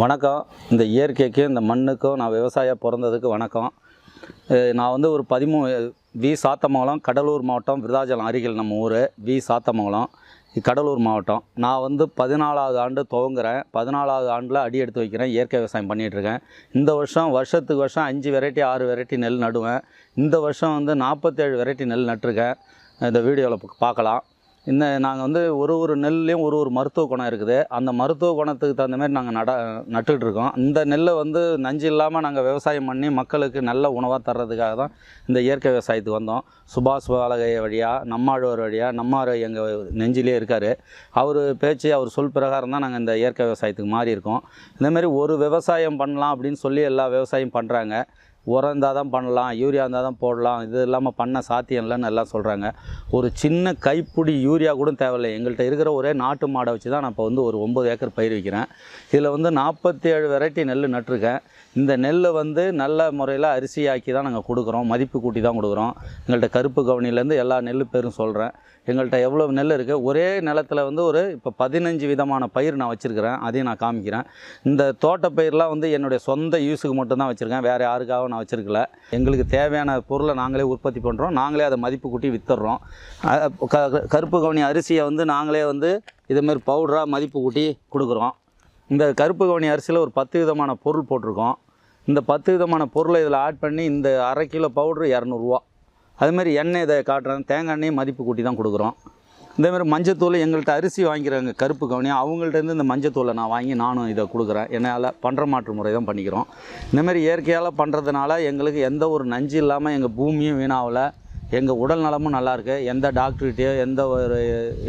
வணக்கம். இந்த இயற்கைக்கு இந்த மண்ணுக்கும் நான் விவசாயம் பிறந்ததுக்கு வணக்கம். நான் வந்து ஒரு பதிமூணு வி சாத்தமங்கலம் கடலூர் மாவட்டம் விருதாச்சலம் அருகில் நம்ம ஊர். வி சாத்தமங்கலம் கடலூர் மாவட்டம். நான் வந்து பதினாலாவது ஆண்டு துவங்குறேன். பதினாலாவது ஆண்டில் அடி எடுத்து வைக்கிறேன். இயற்கை விவசாயம் பண்ணிகிட்ருக்கேன் இந்த வருஷம் வருஷத்துக்கு வருஷம் அஞ்சு வெரைட்டி ஆறு வெரைட்டி நெல் நடுவேன். இந்த வருஷம் வந்து நாற்பத்தேழு வெரைட்டி நெல் நட்டிருக்கேன். இந்த வீடியோவில் பார்க்கலாம். இந்த நாங்கள் வந்து ஒரு ஒரு நெல்லையும் ஒரு ஒரு மருத்துவ குணம் இருக்குது. அந்த மருத்துவ குணத்துக்கு தகுந்த மாதிரி நாங்கள் நட நட்டுக்கிட்டு இருக்கோம். இந்த நெல்லை வந்து நஞ்சு இல்லாமல் நாங்கள் விவசாயம் பண்ணி மக்களுக்கு நல்ல உணவாக தர்றதுக்காக தான் இந்த இயற்கை விவசாயத்துக்கு வந்தோம். சுபாஷ் பாலகை வழியாக நம்மாழ்வார் வழியாக நம்மார் எங்கள் நெஞ்சிலே இருக்கார். அவர் பேச்சு அவர் சொல் பிரகாரம் தான் நாங்கள் இந்த இயற்கை விவசாயத்துக்கு மாறி இருக்கோம் இந்தமாரி ஒரு விவசாயம் பண்ணலாம் அப்படின்னு சொல்லி எல்லா விவசாயம் பண்ணுறாங்க உரம் இருந்தால் தான் பண்ணலாம் யூரியா இருந்தால் தான் போடலாம் இது இல்லாமல் பண்ண சாத்தியம் இல்லைன்னு எல்லாம் சொல்கிறாங்க ஒரு சின்ன கைப்பிடி யூரியா கூட தேவையில்லை. எங்கள்கிட்ட இருக்கிற ஒரே நாட்டு மாடை வச்சு தான் நான் இப்போ வந்து ஒரு ஒம்பது ஏக்கர் பயிர் வைக்கிறேன். இதில் வந்து நாற்பத்தி ஏழு வெரைட்டி நெல் நட்டிருக்கேன். இந்த நெல்லை வந்து நல்ல முறையில் அரிசியாக்கி தான் நாங்கள் கொடுக்குறோம். மதிப்பு கூட்டி தான் கொடுக்குறோம். எங்கள்கிட்ட கருப்பு கவனிலேருந்து எல்லா நெல் பேரும் சொல்கிறேன் எங்கள்கிட்ட எவ்வளோ நெல் இருக்குது ஒரே நிலத்தில் வந்து ஒரு இப்போ பதினஞ்சு விதமான பயிர் நான் வச்சுருக்கிறேன். அதையும் நான் காமிக்கிறேன். இந்த தோட்டப்பயிரெலாம் வந்து என்னுடைய சொந்த யூஸுக்கு மட்டும்தான் வச்சுருக்கேன். வேறு யாருக்காகவும் நான் வச்சுருக்கல. எங்களுக்கு தேவையான பொருளை நாங்களே உற்பத்தி பண்ணுறோம் நாங்களே அதை மதிப்பு கூட்டி வித்துடுறோம். க க- கருப்பு கவனி அரிசியை வந்து நாங்களே வந்து இதுமாரி பவுடராக மதிப்பு கூட்டி கொடுக்குறோம். இந்த கருப்பு கவனி அரிசியில் ஒரு பத்து விதமான பொருள் போட்டிருக்கோம். இந்த பத்து விதமான பொருளை இதில் ஆட் பண்ணி இந்த அரை கிலோ பவுட்ரு இரநூறுவா. அதுமாதிரி எண்ணெய் இதை காட்டுறாங்க. தேங்காய் எண்ணெயும் மதிப்பு கூட்டி தான் கொடுக்குறோம். இதேமாதிரி மஞ்சத்தூள் எங்கள்கிட்ட அரிசி வாங்கிக்கிறாங்க. கருப்பு கவுனி. அவங்கள்ட்டேருந்து இந்த மஞ்சத்தூளை நான் வாங்கி நானும் இதை கொடுக்குறேன். என்னால் பண்ணுற மாற்று முறை தான் பண்ணிக்கிறோம். இந்தமாதிரி இயற்கையால் பண்ணுறதுனால எங்களுக்கு எந்த ஒரு நஞ்சு இல்லாமல் எங்கள் பூமியும் வீணாகல. எங்கள் உடல் நலமும் நல்லாயிருக்கு எந்த டாக்டர்கிட்டையோ எந்த ஒரு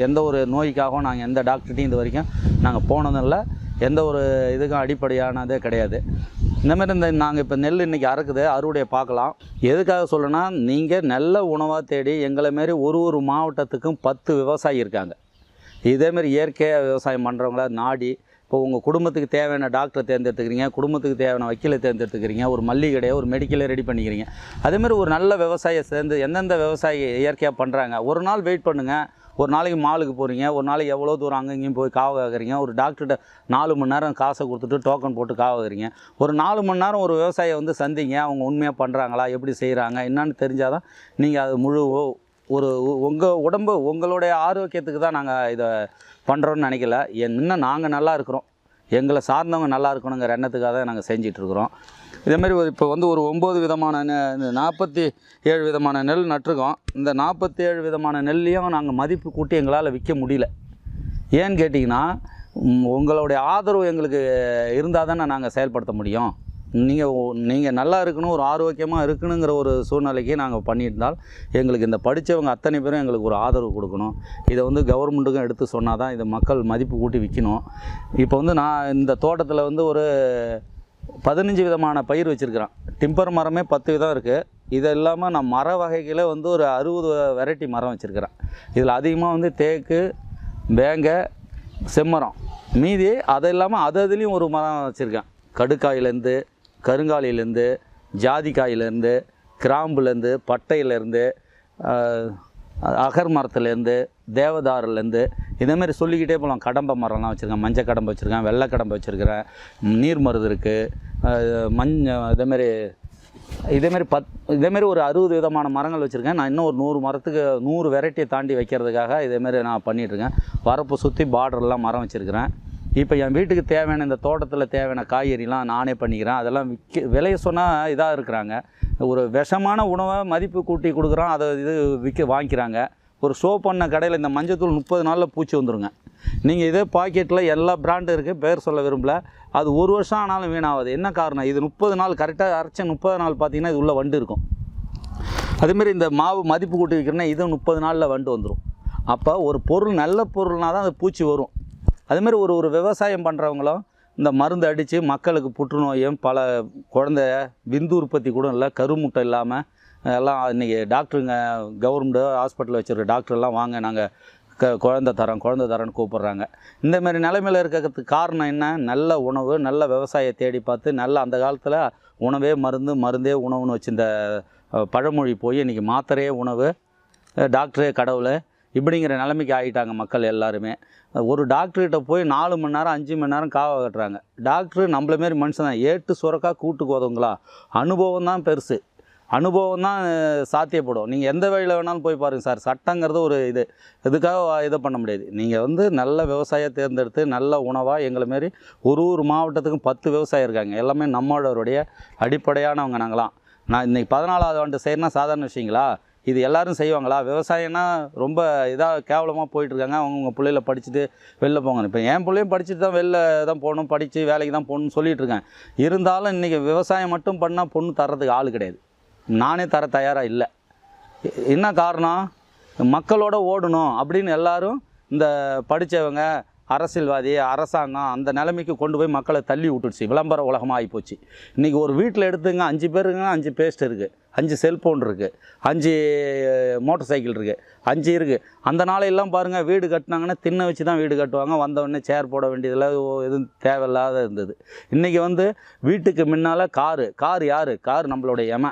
எந்த ஒரு நோய்க்காகவும் நாங்கள் எந்த டாக்டர்கிட்டையும் இது வரைக்கும் நாங்கள் போனதும் இல்லை எந்த ஒரு இதுக்கும் அடிப்படையானதே கிடையாது. இந்த மாதிரி இந்த நாங்கள் இப்போ நெல் இன்றைக்கி அறுக்குது அறுவடையை பார்க்கலாம். எதுக்காக சொல்லணும்னா நீங்கள் நல்ல உணவாக தேடி எங்களை மாரி ஒரு ஒரு மாவட்டத்துக்கும் பத்து விவசாயி இருக்காங்க. இதேமாரி இயற்கையாக விவசாயம் பண்ணுறவங்கள நாடி இப்போ உங்கள் குடும்பத்துக்கு தேவையான டாக்டரை தேர்ந்தெடுத்துக்கிறீங்க குடும்பத்துக்கு தேவையான வக்கீலை தேர்ந்தெடுத்துக்கிறீங்க ஒரு மல்லிகை கடையை ஒரு மெடிக்கலை ரெடி பண்ணிக்கிறீங்க. அதேமாதிரி ஒரு நல்ல விவசாயியை சேர்ந்து எந்தெந்த விவசாயி இயற்கையாக பண்ணுறாங்க ஒரு நாள் வெயிட் பண்ணுங்கள் ஒரு நாளைக்கு மாலுக்கு போகிறீங்க ஒரு நாளைக்கு எவ்வளோ தூரம் அங்கே இங்கேயும் போய் காவ கேட்குறீங்க ஒரு டாக்டர்கிட்ட நாலு மணி நேரம் காசை கொடுத்துட்டு டோக்கன் போட்டு காவ கேட்குறீங்க ஒரு நாலு மணி நேரம் ஒரு விவசாயியை வந்து சந்திங்க அவங்க உண்மையாக பண்ணுறாங்களா எப்படி செய்கிறாங்க என்னன்னு தெரிஞ்சால் தான் நீங்கள் அது முழு ஒரு உங்கள் உடம்பு உங்களுடைய ஆரோக்கியத்துக்கு தான் நாங்கள் இதை பண்ணுறோன்னு நினைக்கல. என் இன்னும் நாங்கள் நல்லா இருக்கிறோம். எங்களை சார்ந்தவங்க நல்லா இருக்கணுங்கிற எண்ணத்துக்காக தான் நாங்கள் செஞ்சிட்ருக்குறோம் இதேமாரி ஒரு இப்போ வந்து ஒரு ஒம்பது விதமான நெ- நாற்பத்தி ஏழு விதமான நெல் நட்டிருக்கோம். இந்த நாற்பத்தி ஏழு விதமான நெல்லையும் நாங்கள் மதிப்பு கூட்டி எங்களால் விற்க முடியல. ஏன்னு கேட்டிங்கன்னா உங்களுடைய ஆதரவு எங்களுக்கு இருந்தால் தானே நாங்கள் செயல்படுத்த முடியும். நீங்கள் நீங்கள் நல்லா இருக்கணும் ஒரு ஆரோக்கியமாக இருக்கணுங்கிற ஒரு சூழ்நிலைக்கு நாங்கள் பண்ணியிருந்தால் எங்களுக்கு இந்த படித்தவங்க அத்தனை பேரும் எங்களுக்கு ஒரு ஆதரவு கொடுக்கணும். இதை வந்து கவர்மெண்ட்டுக்கும் எடுத்து சொன்னால் தான் இதை மக்கள் மதிப்பு கூட்டி விற்கணும் இப்போ வந்து நான் இந்த தோட்டத்தில் வந்து ஒரு பதினஞ்சு விதமான பயிர் வச்சுருக்கிறான். டிம்பர் மரமே பத்து விதம் இருக்குது இது இல்லாமல் நான் மர வகைகளை வந்து ஒரு அறுபது வெரைட்டி மரம் வச்சுருக்கிறேன். இதில் அதிகமாக வந்து தேக்கு வேங்க செம்மரம். மீதி அது இல்லாமல் அது அதுலேயும் ஒரு மரம் வச்சுருக்கேன். கடுக்காயிலேருந்து கருங்காலிலேருந்து ஜாதிக்காயிலேருந்து கிராம்புலேருந்து பட்டையிலேருந்து அகர் மரத்துலேருந்து தேவதாரிலேருந்து இதேமாரி சொல்லிக்கிட்டே போகலாம் கடம்பை மரம்லாம் வச்சுருக்கேன் மஞ்சள் கடம்பு வச்சுருக்கேன் வெள்ளை கடம்பு வச்சுருக்கிறேன் நீர் மருது இருக்குது மஞ்ச இதேமாரி இதேமாரி பத் இதேமாரி ஒரு அறுபது விதமான மரங்கள் வச்சுருக்கேன். நான் இன்னும் ஒரு நூறு மரத்துக்கு நூறு வெரைட்டியை தாண்டி வைக்கிறதுக்காக இதேமாரி நான் பண்ணிகிட்ருக்கேன் வரப்பு சுற்றி பார்டர்லாம் மரம் வச்சுருக்கிறேன். இப்போ என் வீட்டுக்கு தேவையான இந்த தோட்டத்தில் தேவையான காய்கறிலாம் நானே பண்ணிக்கிறேன். அதெல்லாம் விற்க விலையை சொன்னால் இதாக இருக்கிறாங்க. ஒரு விஷமான உணவை மதிப்பு கூட்டி கொடுக்குறோம் அதை இது விற்க வாங்கிக்கிறாங்க. ஒரு ஷோ பண்ண கடையில் இந்த மஞ்சத்தூள் முப்பது நாளில் பூச்சி வந்துருங்க. நீங்கள் இதே பாக்கெட்டில் எல்லா பிராண்டும் இருக்குது பேர் சொல்ல விரும்பல. அது ஒரு வருஷம் ஆனாலும் வீணாகாது. என்ன காரணம்? இது முப்பது நாள் கரெக்டாக அரைச்ச முப்பது நாள் பார்த்தீங்கன்னா இது உள்ள வண்டு இருக்கும். அதேமாரி இந்த மாவு மதிப்பு கூட்டி வைக்கிறேன்னா இதுவும் முப்பது நாளில் வண்டு வந்துடும் அப்போ ஒரு பொருள் நல்ல பொருள்னால் தான் அது பூச்சி வரும். அதேமாரி ஒரு ஒரு விவசாயம் பண்ணுறவங்களும் இந்த மருந்து அடித்து மக்களுக்கு புற்றுநோயும் பல குழந்தை விந்து உற்பத்தி கூட இல்லை கருமுட்டை இல்லாமல் எல்லாம் இன்றைக்கி டாக்டருங்க கவர்மெண்ட்டு ஹாஸ்பிட்டலில் வச்சுருக்க டாக்டர்லாம் வாங்க நாங்கள் க குழந்த தரோம் குழந்த தரோன்னு கூப்பிட்றாங்க. இந்த மாதிரி நிலைமையில் இருக்கிறதுக்கு காரணம் என்ன? நல்ல உணவு நல்ல விவசாய தேடி பார்த்து நல்ல அந்த காலத்தில் உணவே மருந்து மருந்தே உணவுன்னு வச்சு இந்த பழமொழி போய் இன்றைக்கி மாத்திரையே உணவு டாக்டரே கடவுள் இப்படிங்கிற நிலைமைக்கு ஆகிட்டாங்க மக்கள் எல்லாருமே. ஒரு டாக்டர்கிட்ட போய் நாலு மணி நேரம் அஞ்சு மணி நேரம் காவ கட்டுறாங்க. டாக்டர் நம்மள மாரி மனுஷன் தான். ஏட்டு சுரக்கா கூட்டுக்கு உதவுங்களா? அனுபவம் தான் பெருசு. அனுபவம் தான் சாத்தியப்படும். நீங்கள் எந்த வழியில் வேணாலும் போய் பாருங்கள் சார். சட்டங்கிறது ஒரு இது. இதுக்காக இதை பண்ண முடியாது. நீங்கள் வந்து நல்ல விவசாயம் தேர்ந்தெடுத்து நல்ல உணவாக எங்களை மாரி ஒரு ஒரு மாவட்டத்துக்கும் பத்து விவசாயம் இருக்காங்க. எல்லாமே நம்மளோடைய அடிப்படையானவங்க நாங்களாம். நான் இன்றைக்கி பதினாலாவது ஆண்டு செய்யணும்னா சாதாரண விஷயங்களா? இது எல்லாரும் செய்வாங்களா? விவசாயம்னா ரொம்ப இதாக கேவலமாக போயிட்டுருக்காங்க. அவங்கவுங்க பிள்ளைகளை படிச்சுட்டு வெளில போங்க. இப்போ என் பிள்ளையும் படிச்சுட்டு தான் வெளில தான் போகணும் படித்து வேலைக்கு தான் போகணும்னு சொல்லிட்டு இருக்கேன் இருந்தாலும் இன்றைக்கி விவசாயம் மட்டும் பண்ணால் பொண்ணு தர்றதுக்கு ஆள் கிடையாது. நானே தர தயாராக இல்லை. என்ன காரணம்? மக்களோட ஓடணும் அப்படின்னு எல்லோரும் இந்த படித்தவங்க அரசியல்வாதி அரசாங்கம் அந்த நிலைமைக்கு கொண்டு போய் மக்களை தள்ளி விட்டுடுச்சு. விளம்பர உலகமாக ஆகிப்போச்சு இன்றைக்கி ஒரு வீட்டில் எடுத்துங்க அஞ்சு பேருங்க அஞ்சு பேஸ்ட் இருக்குது அஞ்சு செல்ஃபோன் இருக்குது அஞ்சு மோட்டர் சைக்கிள் இருக்குது அஞ்சு இருக்குது அந்த நாளையெல்லாம் பாருங்கள் வீடு கட்டினாங்கன்னா தின்ன வச்சு தான் வீடு கட்டுவாங்க. வந்தவொடனே சேர் போட வேண்டியதில் எதுவும் தேவையில்லாத இருந்தது. இன்றைக்கி வந்து வீட்டுக்கு முன்னால் காரு. கார் யார்? கார் நம்மளுடைய எம.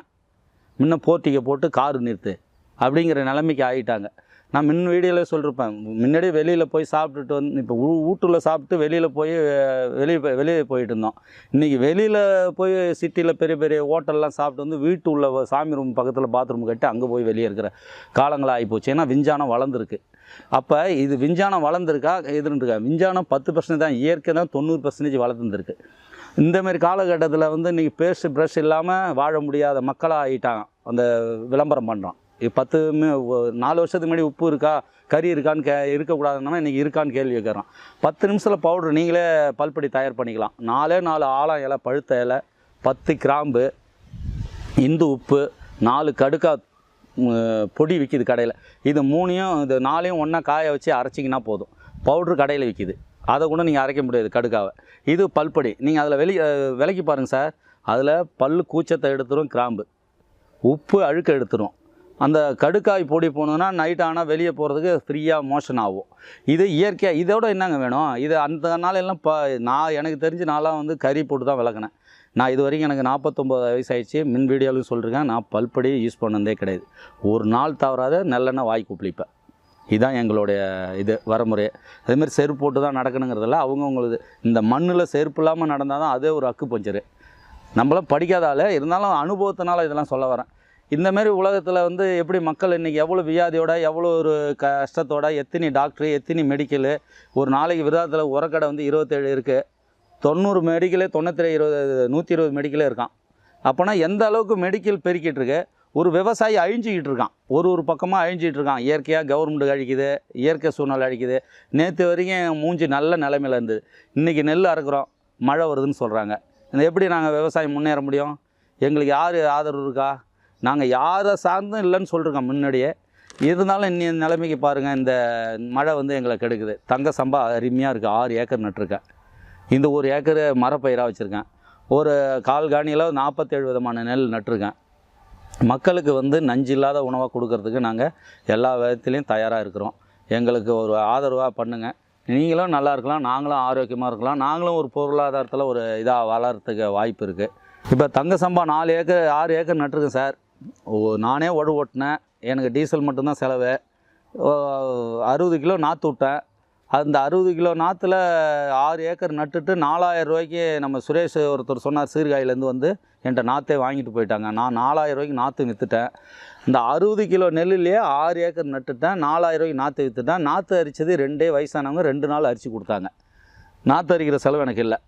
முன்ன போர்ட்டிகை போட்டு கார் நிறுத்து. அப்படிங்கிற நிலைமைக்கு ஆகிட்டாங்க நான் முன் வீடியோவில் சொல்லியிருப்பேன் முன்னாடி வெளியில் போய் சாப்பிட்டுட்டு வந்து இப்போ வீட்டில் சாப்பிட்டு வெளியில் போய் வெளியே வெளியே போயிட்டு இருந்தோம். இன்றைக்கி வெளியில் போய் சிட்டியில் பெரிய பெரிய ஹோட்டல்லாம் சாப்பிட்டு வந்து வீட்டு உள்ள சாமி ரூம் பக்கத்தில் பாத்ரூம் கட்டி அங்கே போய் வெளியே இருக்கிற காலங்களாக ஆகிப்போச்சு. ஏன்னா விஞ்ஞானம் வளர்ந்துருக்கு. அப்போ இது விஞ்ஞானம் வளர்ந்துருக்கா? எதுன்றிருக்கா விஞ்ஞானம் பத்து பர்சன்ட் தான் இயற்கை தான் தொண்ணூறு பர்சன்டேஜ் வளர்ந்துருக்கு. இந்த மாதிரி காலகட்டத்தில் வந்து இன்றைக்கி பேஸ்ட் ப்ரஷ் இல்லாமல் வாழ முடியாத மக்களாக ஆகிட்டாங்க அந்த விளம்பரம் பண்ணுறான் பத்து நாலு வருஷத்துக்கு முன்னாடி உப்பு இருக்கா கறி இருக்கான்னு கே இருக்கக்கூடாதுன்னா இன்றைக்கி இருக்கான்னு கேள்வி கேட்குறான் பத்து நிமிஷத்தில் பவுடர் நீங்களே பல்படி தயார் பண்ணிக்கலாம். நாலே நாலு ஆலம் இலை பழுத்த இலை பத்து கிராம்பு இந்து உப்பு நாலு கடுக்கா பொடி விற்கிது கடையில். இது மூணையும் இது நாலையும் ஒன்றா காய வச்சு அரைச்சிங்கன்னா போதும். பவுட்ரு கடையில் விற்கிது அதை கூட நீங்கள் அரைக்க முடியாது கடுக்காவை இது பல்படி நீங்கள் அதில் வெளி விலைக்கு பாருங்கள் சார். அதில் பல் கூச்சத்தை எடுத்துரும் கிராம்பு. உப்பு அழுக்க எடுத்துரும். அந்த கடுக்காய் பொடி போனதுன்னா நைட் ஆனால் வெளியே போகிறதுக்கு ஃப்ரீயாக மோஷன் ஆகும். இது இயற்கையாக இதோட என்னங்க வேணும்? இது அந்த நாளெல்லாம் ப நான் எனக்கு தெரிஞ்சு நான்லாம் வந்து கறி போட்டு தான் விளக்குனேன். நான் இது வரைக்கும் எனக்கு நாற்பத்தொம்பது வயசு ஆயிடுச்சு மின் வீடியோலையும் சொல்லியிருக்கேன் நான் பல்படி யூஸ் பண்ணதே கிடையாது. ஒரு நாள் தவறாத நல்லெண்ணெய் வாய் குப்பிளிப்பேன். இதுதான் எங்களுடைய இது வரமுறை. அதேமாதிரி செருப்பு போட்டு தான் நடக்கணுங்கிறதில்ல அவங்கவுங்களுக்கு இந்த மண்ணில் செருப்பு இல்லாமல் நடந்தால் தான் அதே ஒரு அக்கு பஞ்சரு நம்மளாம் படிக்காதால இருந்தாலும் அனுபவத்தினால இதெல்லாம் சொல்ல வரேன். இந்த மாதிரி உலகத்தில் வந்து எப்படி மக்கள் இன்றைக்கி எவ்வளோ வியாதியோட எவ்வளோ ஒரு கஷ்டத்தோட எத்தனை டாக்டரு எத்தனை மெடிக்கலு ஒரு நாளைக்கு விரதத்தில் உரக்கடை வந்து இருபத்தேழு இருக்குது தொண்ணூறு மெடிக்கலே தொண்ணூற்றி இருபது நூற்றி இருபது மெடிக்கலே இருக்கான். அப்போனா எந்த அளவுக்கு மெடிக்கல் பெருக்கிட்டு இருக்கு? ஒரு விவசாயி அழிஞ்சிக்கிட்டு இருக்கான். ஒரு ஒரு பக்கமாக அழிஞ்சிக்கிட்டு இருக்கான். இயற்கையாக கவர்மெண்ட் அழிக்குது இயற்கை சூழ்நிலை அழிக்குது. நேற்று வரைக்கும் மூஞ்சி நல்ல நிலைமையில் இருந்தது. இன்றைக்கி நெல் அறுக்கிறோம் மழை வருதுன்னு சொல்கிறாங்க எப்படி நாங்கள் விவசாயம் முன்னேற முடியும்? எங்களுக்கு யார் ஆதரவு இருக்கா? நாங்கள் யாரை சார்ந்தும் இல்லைன்னு சொல்கிறோங்க முன்னாடியே. இருந்தாலும் இன்னி நிலைமைக்கு பாருங்கள் இந்த மழை வந்து எங்களை கெடுக்குது. தங்க சம்பா அருமையாக இருக்குது ஆறு ஏக்கர் நட்டிருக்கேன். இந்த ஒரு ஏக்கர் மரப்பயிராக வச்சுருக்கேன். ஒரு கால் காணியில் நாற்பத்தேழு விதமான நெல் நட்டிருக்கேன். மக்களுக்கு வந்து நஞ்சு இல்லாத உணவாக கொடுக்கறதுக்கு நாங்கள் எல்லா விதத்துலேயும் தயாராக இருக்கிறோம். எங்களுக்கு ஒரு ஆதரவாக பண்ணுங்கள் நீங்களும் நல்லா இருக்கலாம் நாங்களும் ஆரோக்கியமாக இருக்கலாம். நாங்களும் ஒரு பொருளாதாரத்தில் ஒரு இதாக வளர்கிறதுக்கு வாய்ப்பு இருக்குது இப்போ தங்க சம்பா நாலு ஏக்கர் ஆறு ஏக்கர் நட்டிருக்கேன் சார். நானே உழவு ஓட்டினேன். எனக்கு டீசல் மட்டும்தான் செலவு. அறுபது கிலோ நாற்று விட்டேன். அந்த அறுபது கிலோ நாற்றுல ஆறு ஏக்கர் நட்டுட்டு நாலாயிரம் ரூபாய்க்கு நம்ம சுரேஷ் ஒருத்தர் சொன்னார் சீர்காயிலேருந்து வந்து என்கிட்ட நாற்றே வாங்கிட்டு போயிட்டாங்க. நான் நாலாயிரம் ரூபாய்க்கு நாற்று விற்றுட்டேன் இந்த அறுபது கிலோ நெல்லுலேயே ஆறு ஏக்கர் நட்டுட்டேன். நாலாயிரம் ரூபாய்க்கு நாற்று விற்றுட்டேன் நாற்று அரிச்சது ரெண்டே வயசானவங்க ரெண்டு நாள் அரிச்சு கொடுத்தாங்க. நாற்று அரிக்கிற செலவு எனக்கு இல்லை.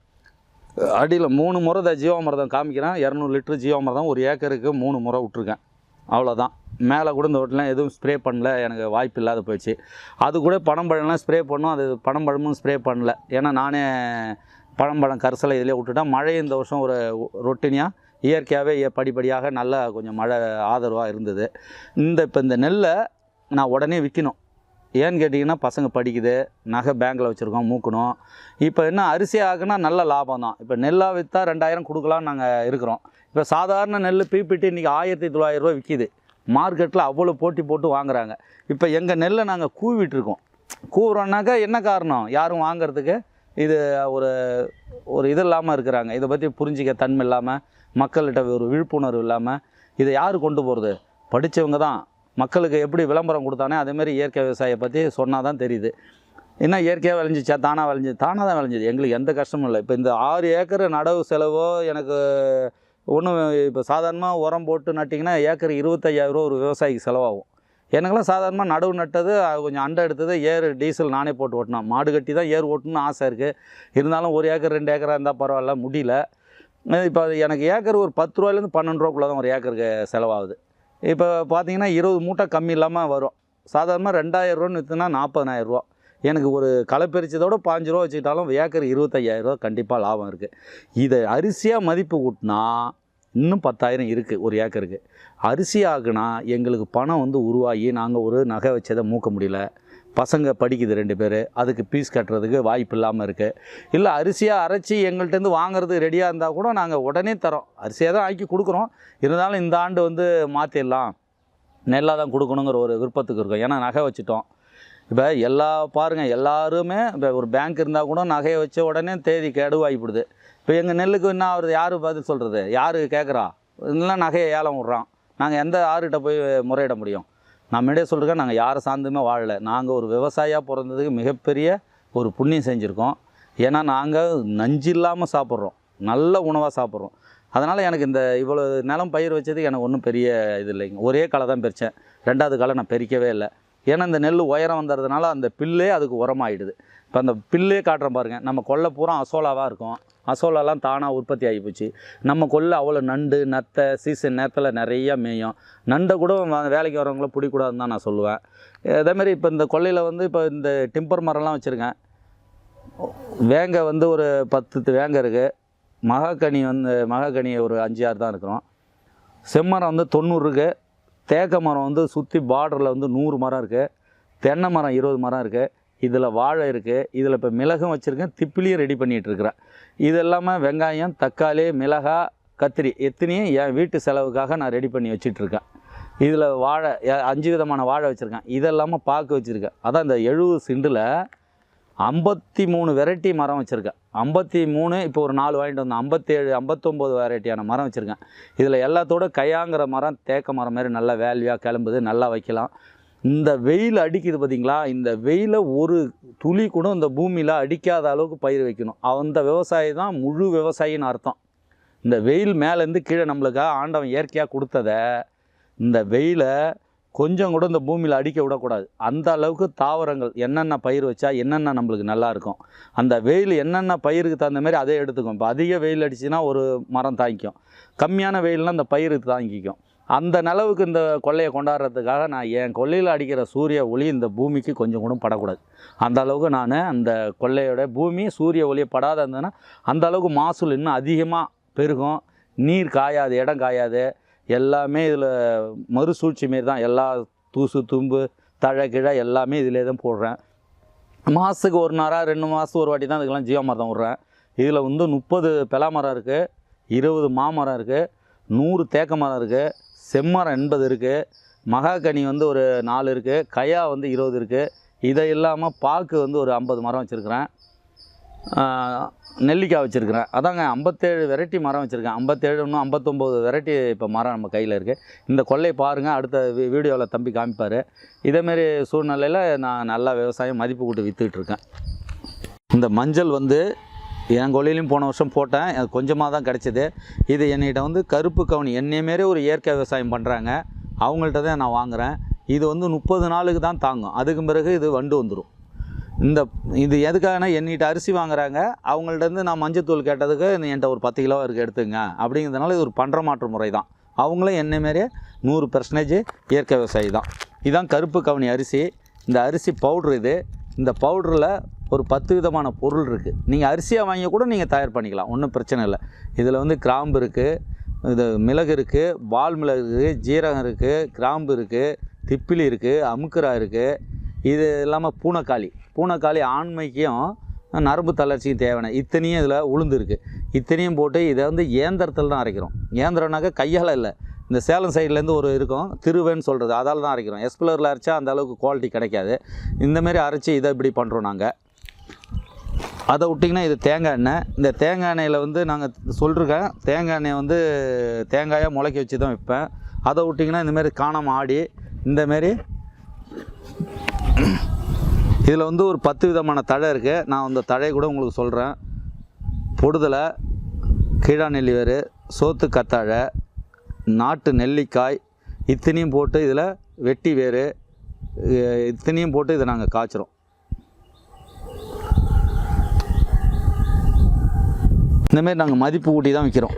அடியில் மூணு முறை தான் ஜீவாமிரதம் காமிக்கிறேன். இரநூறு லிட்ரு ஜீவாமிரதம் ஒரு ஏக்கருக்கு மூணு முறை விட்ருக்கேன் அவ்வளோதான் மேலே கூட இந்த வீட்டிலாம் எதுவும் ஸ்ப்ரே பண்ணல. எனக்கு வாய்ப்பு இல்லாத போயிடுச்சு அது கூட பனம்பழம்லாம் ஸ்ப்ரே பண்ணோம். அது பனம்பழமும் ஸ்ப்ரே பண்ணல. ஏன்னா நானே பழம்பழம் கரிசலை இதிலே விட்டுட்டேன். மழை இந்த வருஷம் ஒரு ரொட்டினியாக இயற்கையாகவே படிப்படியாக நல்லா கொஞ்சம் மழை ஆதரவாக இருந்தது. இந்த இப்போ இந்த நெல்லை நான் உடனே விற்கணும் ஏன்னு கேட்டிங்கன்னா பசங்க படிக்குது நகை பேங்க்கில் வச்சுருக்கோம் மூக்கணும். இப்போ என்ன அரிசி ஆகுனா நல்ல லாபம் தான். இப்போ நெல்லாக விற்றா ரெண்டாயிரம் கொடுக்கலான்னு நாங்கள் இருக்கிறோம். இப்போ சாதாரண நெல் பிபிடி இன்றைக்கி ஆயிரத்தி தொள்ளாயிரம் ரூபா விற்கிது மார்க்கெட்டில் அவ்வளோ போட்டி போட்டு வாங்குறாங்க. இப்போ எங்கள் நெல்லை நாங்கள் கூவிட்டுருக்கோம் கூவுறோன்னாக்கா என்ன காரணம்? யாரும் வாங்குறதுக்கு? இது ஒரு ஒரு இது இல்லாமல் இருக்கிறாங்க. இதை பற்றி புரிஞ்சிக்க தன்மை இல்லாமல் மக்கள்கிட்ட ஒரு விழிப்புணர்வு இல்லாமல் இதை யார் கொண்டு போகிறது படித்தவங்க தான். மக்களுக்கு எப்படி விளம்பரம் கொடுத்தானே அதேமாதிரி இயற்கை விவசாயியை பற்றி சொன்னால் தான் தெரியுது. என்ன இயற்கையாக விளைஞ்சிச்சா? தானாக விளைஞ்சி தானாக தான் விளைஞ்சது. எங்களுக்கு எந்த கஷ்டமும் இல்லை. இப்போ இந்த ஆறு ஏக்கர் நடவு செலவோ எனக்கு ஒன்றும் இப்போ சாதாரணமாக உரம் போட்டு நட்டிங்கன்னா ஏக்கர் இருபத்தையாயிரரூவா ஒரு விவசாயிக்கு செலவாகும். எனக்கெல்லாம் சாதாரணமாக நடவு நட்டது அது கொஞ்சம் அண்டை எடுத்தது ஏர் டீசல் நானே போட்டு ஓட்டினேன் மாடு கட்டி தான் ஏர் ஓட்டணும்னு ஆசை இருக்குது இருந்தாலும் ஒரு ஏக்கர் ரெண்டு ஏக்கராக இருந்தால் பரவாயில்ல முடியல. இப்போ எனக்கு ஏக்கர் ஒரு பத்து ரூபாயிலேருந்து பன்னெண்டு ரூபாக்குள்ளே தான் ஒரு ஏக்கருக்கு செலவாகுது. இப்போ பார்த்தீங்கன்னா இருபது மூட்டை கம்மி இல்லாமல் வரும். சாதாரணமாக ரெண்டாயிரரூவான்னு விற்றுனா நாற்பதாயிரரூவா எனக்கு ஒரு களை பறிச்சதோட பாஞ்சு ரூபா வச்சுக்கிட்டாலும் ஏக்கர் இருபத்தையாயிரரூவா கண்டிப்பாக லாபம் இருக்குது இதை அரிசியாக மதிப்பு கூட்டினா இன்னும் பத்தாயிரம் இருக்குது ஒரு ஏக்கருக்கு. அரிசி ஆகுனா எங்களுக்கு பணம் வந்து உருவாகி நாங்கள் ஒரு நகை வச்சதை மூக்க முடியல. பசங்க படிக்குது ரெண்டு பேர். அதுக்கு ஃபீஸ் கட்டுறதுக்கு வாய்ப்பு இல்லாமல் இருக்குது இல்லை அரிசியாக அரைச்சி எங்கள்கிட்டருந்து வாங்குறது ரெடியாக இருந்தால் கூட நாங்கள் உடனே தரோம். அரிசியாக தான் ஆக்கி கொடுக்குறோம். இருந்தாலும் இந்த ஆண்டு வந்து மாற்றிடலாம் நெல்லாக தான் கொடுக்கணுங்கிற ஒரு விருப்பத்துக்கு இருக்கும். ஏன்னா நகை வச்சுட்டோம். இப்போ எல்லா பாருங்கள் எல்லாருமே இப்போ ஒரு பேங்க் இருந்தால் கூட நகையை வச்ச உடனே தேதி கெடுவாகிப்படுது இப்போ எங்கள் நெல்லுக்கு என்ன ஆகுறது யார் பதில் சொல்கிறது யார் கேட்குறா இல்லைன்னா நகையை ஏலம் விட்றான். நாங்கள் எந்த ஆறுகிட்ட போய் முறையிட முடியும்? நான் முன்னாடியே சொல்கிறேன் நாங்கள் யாரை சார்ந்துமே வாழலை. நாங்கள் ஒரு விவசாயியாக பிறந்ததுக்கு மிகப்பெரிய ஒரு புண்ணியம் செஞ்சுருக்கோம். ஏன்னா நாங்கள் நஞ்சு இல்லாமல் சாப்பிட்றோம். நல்ல உணவாக சாப்பிட்றோம். அதனால் எனக்கு இந்த இவ்வளோ நிலம் பயிர் வச்சதுக்கு எனக்கு ஒன்றும் பெரிய இது இல்லைங்க. ஒரே களை தான் பறித்தேன் ரெண்டாவது களை நான் பெரிக்கவே இல்லை. ஏன்னா இந்த நெல் உயரம் வந்ததுனால அந்த பில்லே அதுக்கு உரமாயிடுது. இப்போ அந்த பில்லே காட்டுறோம் பாருங்கள் நம்ம கொல்லை பூரா அசோலாவாக இருக்கும். அசோலாலாம் தானாக உற்பத்தி ஆகி போச்சு. நம்ம கொல்லை அவ்வளோ நண்டு நத்தை சீசன் நேரத்தில் நிறையா மேயும். நண்டை கூட வேலைக்கு வரவங்கள பிடிக்கூடாதுன்னு தான் நான் சொல்லுவேன். அதேமாதிரி இப்போ இந்த கொல்லையில் வந்து இப்போ இந்த டிம்பர் மரம்லாம் வச்சுருக்கேன். வேங்க வந்து ஒரு பத்து வேங்க இருக்குது மகாக்கனி வந்து மகாக்கனி ஒரு அஞ்சு ஆறு தான் இருக்கிறோம். செம்மரம் வந்து தொண்ணூறு இருக்குது தேக்க மரம் வந்து சுற்றி பார்டரில் வந்து நூறு மரம் இருக்குது தென்னை மரம் இருபது மரம் இருக்குது இதில் வாழை இருக்குது இதில் இப்போ மிளகும் வச்சுருக்கேன் திப்பிலியும் ரெடி பண்ணிகிட்ருக்குறேன் இது இல்லாமல் வெங்காயம் தக்காளி மிளகா கத்திரி எத்தனையும் என் வீட்டு செலவுக்காக நான் ரெடி பண்ணி வச்சிட்ருக்கேன் இதில் வாழை அஞ்சு விதமான வாழை வச்சுருக்கேன். இதெல்லாமல் பாக்கு வச்சுருக்கேன். அதான் இந்த எழுபது சிண்டில் ஐம்பத்தி மூணு வெரைட்டி மரம் வச்சுருக்கேன். ஐம்பத்தி மூணு இப்போ ஒரு நாலு வாங்கிட்டு வந்தேன். ஐம்பத்தேழு ஐம்பத்தொம்போது வெரைட்டியான மரம் வச்சுருக்கேன். இதில் எல்லாத்தோட கையாங்கிற மரம் தேக்க மரம் மாதிரி நல்லா வேல்வியாக கிளம்புது நல்லா வைக்கலாம். இந்த வெயில் அடிக்குது பார்த்தீங்களா இந்த வெயிலை ஒரு துளி கூட இந்த பூமியில் அடிக்காத அளவுக்கு பயிர் வைக்கணும். அந்த விவசாயி தான் முழு விவசாயின்னு அர்த்தம். இந்த வெயில் மேலேருந்து கீழே நம்மளுக்காக ஆண்டவன் இயற்கையாக கொடுத்தத இந்த வெயிலை கொஞ்சம் கூட இந்த பூமியில் அடிக்க விடக்கூடாது. அந்த அளவுக்கு தாவரங்கள் என்னென்ன பயிர் வச்சா என்னென்ன நம்மளுக்கு நல்லாயிருக்கும் அந்த வெயில் என்னென்ன பயிருக்கு தகுந்த மாதிரி அதே எடுத்துக்கும். இப்போ அதிக வெயில் அடிச்சுன்னா ஒரு மரம் தாங்கிக்கும். கம்மியான வெயில்னால் அந்த பயிருக்கு தாங்கிக்கும். அந்த நிலவுக்கு இந்த கொள்ளையை கொண்டாடுறதுக்காக நான் என் கொள்ளையில் அடிக்கிற சூரிய ஒளி இந்த பூமிக்கு கொஞ்சம் கூட படக்கூடாது. அந்த அளவுக்கு நான் அந்த கொள்ளையோட பூமி சூரிய ஒளியை படாத இருந்ததுன்னா அந்த அளவுக்கு மாசூல் இன்னும் அதிகமாக பெருகும். நீர் காயாது இடம் காயாது. எல்லாமே இதில் மறுசூழ்ச்சி மாரி தான். எல்லா தூசு தும்பு தழை கிழை எல்லாமே இதிலே தான் போடுறேன். மாதத்துக்கு ஒரு நேரம் ரெண்டு மாதத்துக்கு ஒரு வாட்டி தான் இதுக்கெல்லாம் ஜீவாமரம் விட்றேன். இதில் வந்து முப்பது மரம் இருக்குது இருபது மாமரம் இருக்குது நூறு தேக்க மரம் இருக்குது செம்மரம் எண்பது இருக்குது மகாகனி வந்து ஒரு நாலு இருக்குது கயா வந்து இருபது இருக்குது இதை இல்லாமல் பாக்கு வந்து ஒரு ஐம்பது மரம் வச்சுருக்கிறேன். நெல்லிக்காய் வச்சுருக்கிறேன். அதாங்க ஐம்பத்தேழு வெரைட்டி மரம் வச்சுருக்கேன். ஐம்பத்தேழு இன்னும் ஐம்பத்தொம்போது வெரைட்டி இப்போ மரம் நம்ம கையில் இருக்குது இந்த கொல்லை பாருங்கள் அடுத்த வீடியோவில் தம்பி காமிப்பார். இதேமாரி சூழ்நிலையில் நான் நல்லா விவசாயம் மதிப்பு கூட்டு விற்றுக்கிட்டு இருக்கேன். இந்த மஞ்சள் வந்து என் கொள்ளையிலையும் போன வருஷம் போட்டேன். அது கொஞ்சமாக தான் கிடச்சிது. இது என்கிட்ட வந்து கருப்பு கவுனி. என்னைய மாரி ஒரு இயற்கை விவசாயம் பண்ணுறாங்க அவங்கள்ட்ட தான் நான் வாங்குகிறேன் இது வந்து முப்பது நாளுக்கு தான் தாங்கும். அதுக்கு பிறகு இது வண்டு வந்துடும் இந்த இது எதுக்காகனா என்கிட்ட அரிசி வாங்குறாங்க. அவங்கள்ட்ட இருந்து நான் மஞ்சத்தூள் கேட்டதுக்கு நீ என்கிட்ட ஒரு பத்து கிலோ இருக்குது எடுத்துங்க. அப்படிங்கிறதுனால இது ஒரு பண்ற மாற்று முறை தான். அவங்களும் என்ன மாரியே நூறு பெர்சன்டேஜ் இயற்கை விவசாயி தான். இதுதான் கருப்பு கவுனி அரிசி. இந்த அரிசி பவுட்ரு இது. இந்த பவுடரில் ஒரு பத்து விதமான பொருள் இருக்குது நீங்கள் அரிசியாக வாங்கி கூட நீங்கள் தயார் பண்ணிக்கலாம். ஒன்றும் பிரச்சனை இல்லை. இதில் வந்து கிராம்பு இருக்குது இது மிளகு இருக்குது வால் மிளகு இருக்குது ஜீரகம் இருக்குது கிராம்பு இருக்குது திப்பிலி இருக்குது அமுக்குரா இருக்குது இது இல்லாமல் பூனைக்காளி. பூனைக்காளி ஆண்மைக்கும் நரம்பு தளர்ச்சிக்கும் தேவையான இத்தனையும் இதில் உளுந்து இருக்குது இத்தனையும் போட்டு இதை வந்து ஏந்திரத்தில் தான் அரைக்கிறோம். ஏந்திரம்னாக்க கையால் இல்லை. இந்த சேலம் சைட்லேருந்து ஒரு இருக்கும் திருவேன்னு சொல்கிறது அதால் தான் அரைக்கிறோம். எஸ்பிளரில் அரைச்சா அந்த அளவுக்கு குவாலிட்டி கிடைக்காது. இந்தமாரி அரைச்சி இதை இப்படி பண்ணுறோம் நாங்கள் அதை விட்டிங்கன்னா இது தேங்காய் எண்ணெய். இந்த தேங்காய் எண்ணெயில் வந்து நாங்கள் சொல்லிருக்கேன் தேங்காய் எண்ணெயை வந்து தேங்காயாக முளைக்க வச்சு தான் வைப்பேன் அதை விட்டிங்கன்னா இந்தமாரி காணாம ஆடி இந்தமாரி இதில் வந்து ஒரு பத்து விதமான தழை இருக்குது நான் அந்த தழையை கூட உங்களுக்கு சொல்கிறேன் பொடுதலை கீழா நெல்லி வேறு சோத்து கத்தாழை நாட்டு நெல்லிக்காய் இத்தனையும் போட்டு இதில் வெட்டி வேறு இத்தனையும் போட்டு இதை நாங்கள் காய்ச்சுறோம். இந்தமாரி நாங்கள் மதிப்பு கூட்டி தான் விற்கிறோம்